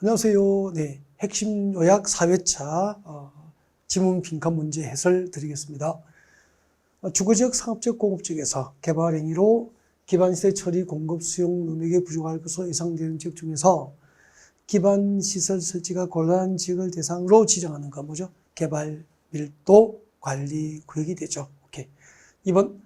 안녕하세요. 네, 핵심 요약 4회차 어, 지문 빈칸 문제 해설 드리겠습니다. 어, 주거지역, 상업지역, 공업지역에서 개발 행위로 기반시설 처리, 공급, 수용 능력이 부족할 것으로 예상되는 지역 중에서 기반시설 설치가 곤란한 지역을 대상으로 지정하는 건 뭐죠? 개발 밀도 관리 구역이 되죠. 오케이. 2번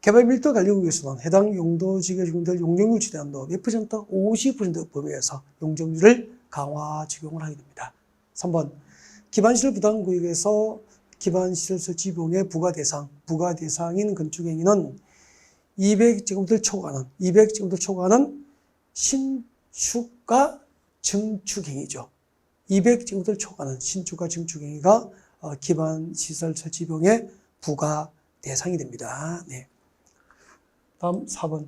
개발 밀도 관리 구역에서는 해당 용도 지역에 적용될 용적률 지대한도 몇 퍼센트? 50% 범위에서 용적률을 강화 적용을 하게 됩니다. 3번 기반시설 부담 구역에서 기반시설 설치 비용의 부과 대상, 부과 대상인 건축 행위는 200제곱미터 초과하는 200제곱미터 초과하는 신축과 증축 행위죠. 200제곱미터 초과하는 신축과 증축 행위가 어, 기반시설 설치 비용의 부과 대상이 됩니다. 네. 다음 4번.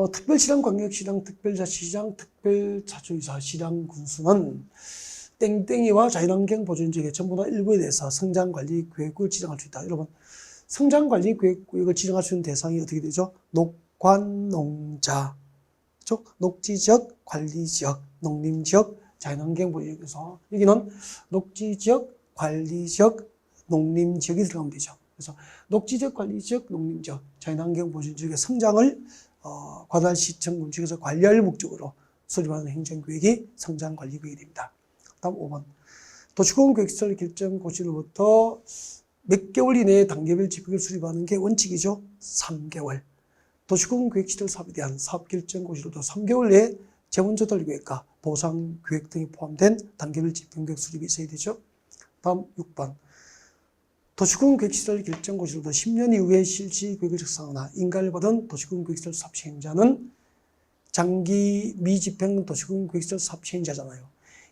어, 특별시랑 광역시랑 특별자치시장 특별자치의사 시장 군수는 땡땡이와 자연환경 보존지역의 전부 다 일부에 대해서 성장관리 계획을 지정할 수 있다. 여러분 성장관리 계획을 지정할 수 있는 대상이 어떻게 되죠? 녹관농자, 즉 녹지지역, 관리지역, 농림지역, 자연환경 보존지역에서 여기는 녹지지역, 관리지역, 농림지역이 들어가면 되죠. 그래서 녹지지역, 관리지역, 농림지역, 자연환경 보존지역의 성장을 어, 관할시청 군축에서 관리할 목적으로 수립하는 행정계획이 성장관리계획이 됩니다. 다음 5번. 도시공원 계획시설 결정 고시로부터 몇 개월 이내에 단계별 지표를 수립하는 게 원칙이죠. 3개월. 도시공원 계획시설 사업에 대한 사업 결정 고시로부터 3개월 내에 재원조달 계획과 보상 계획 등이 포함된 단계별 지표 계획 수립이 있어야 되죠. 다음 6번. 도시공 계획시설 결정 고시로부터 10년 이후에 실시 계획을 작성하나 인가를 받은 도시공 계획시설 사업 시행자는 장기 미집행 도시공 계획시설 사업 시행자잖아요.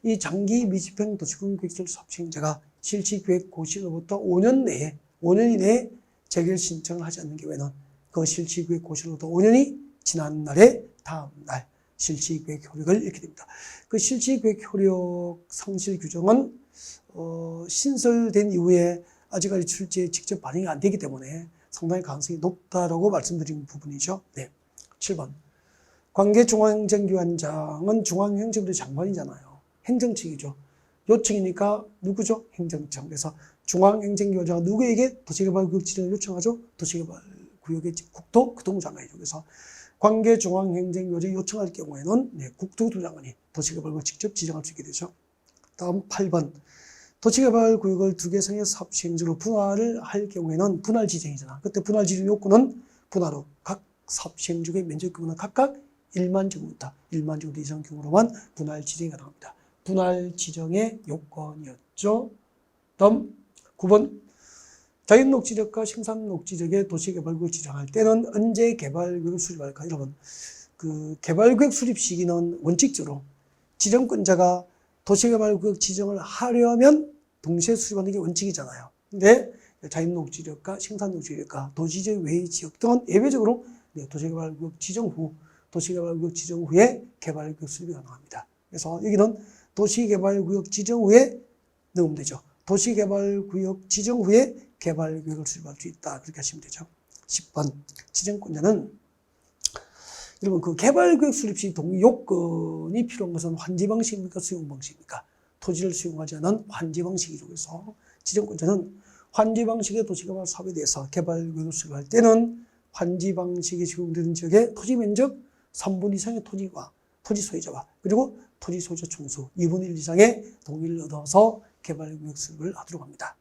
이 장기 미집행 도시공 계획시설 사업 시행자가 실시 계획 고시로부터 5년 내에 5년 이내에 재결 신청을 하지 않는 경우에는 그 실시 계획 고시로부터 5년이 지난 날에 다음 날 실시 계획 효력을 잃게 됩니다. 그 실시 계획 효력 상실 규정은 어, 신설된 이후에 아직까지 출제에 직접 반영이 안 되기 때문에 상당히 가능성이 높다라고 말씀드린 부분이죠. 네. 7번. 관계중앙행정기관장은 중앙행정부의 장관이잖아요. 행정직이죠. 요청이니까 누구죠? 행정청. 그래서 중앙행정기관장은 누구에게 도시개발구역 지정을 요청하죠? 도시개발구역의 국토 교통부 장관이죠. 그래서 관계중앙행정기관장이 요청할 경우에는 네, 국토교통부 장관이 도시개발구역 직접 지정할 수 있게 되죠. 다음 8번. 도시개발구역을 두 개 상의 사업 시행지로 분할을 할 경우에는 분할 지정이잖아. 그때 분할 지정 요건은 분할로 각 사업 시행지구의 면적 규모는 각각 1만 제곱미터, 1만 제곱미터 이상 경우로만 분할 지정이 가능합니다. 분할 지정의 요건이었죠. 다음 9번 자연 녹지력과 생산녹지력의 도시개발구역 지정할 때는 언제 개발구역을 수립할까? 여러분 그 개발구역 수립 시기는 원칙적으로 지정권자가 도시개발구역 지정을 하려면 동시에 수립하는 게 원칙이잖아요. 근데 자연녹지력과 생산녹지력과 도시지역 외의 지역 등은 예외적으로 네, 도시개발구역 지정 후 도시개발구역 지정 후에 개발구역 수립이 가능합니다. 그래서 여기는 도시개발구역 지정 후에 넣으면 되죠. 도시개발구역 지정 후에 개발구역을 수립할 수 있다. 그렇게 하시면 되죠. 10번 지정권자는 여러분 그 개발구역 수립 시 동의 요건이 필요한 것은 환지 방식입니까 수용 방식입니까? 토지를 수용하지 않은 환지 방식이죠. 그래서 지정권자는 환지 방식의 도시개발 사업에 대해서 개발구역을 수립할 때는 환지 방식이 적용되는 지역의 토지 면적 3분 이상의 토지와 토지 소유자와 그리고 토지 소유자 총수 2분의 1 이상의 동의를 얻어서 개발구역 수립을 하도록 합니다.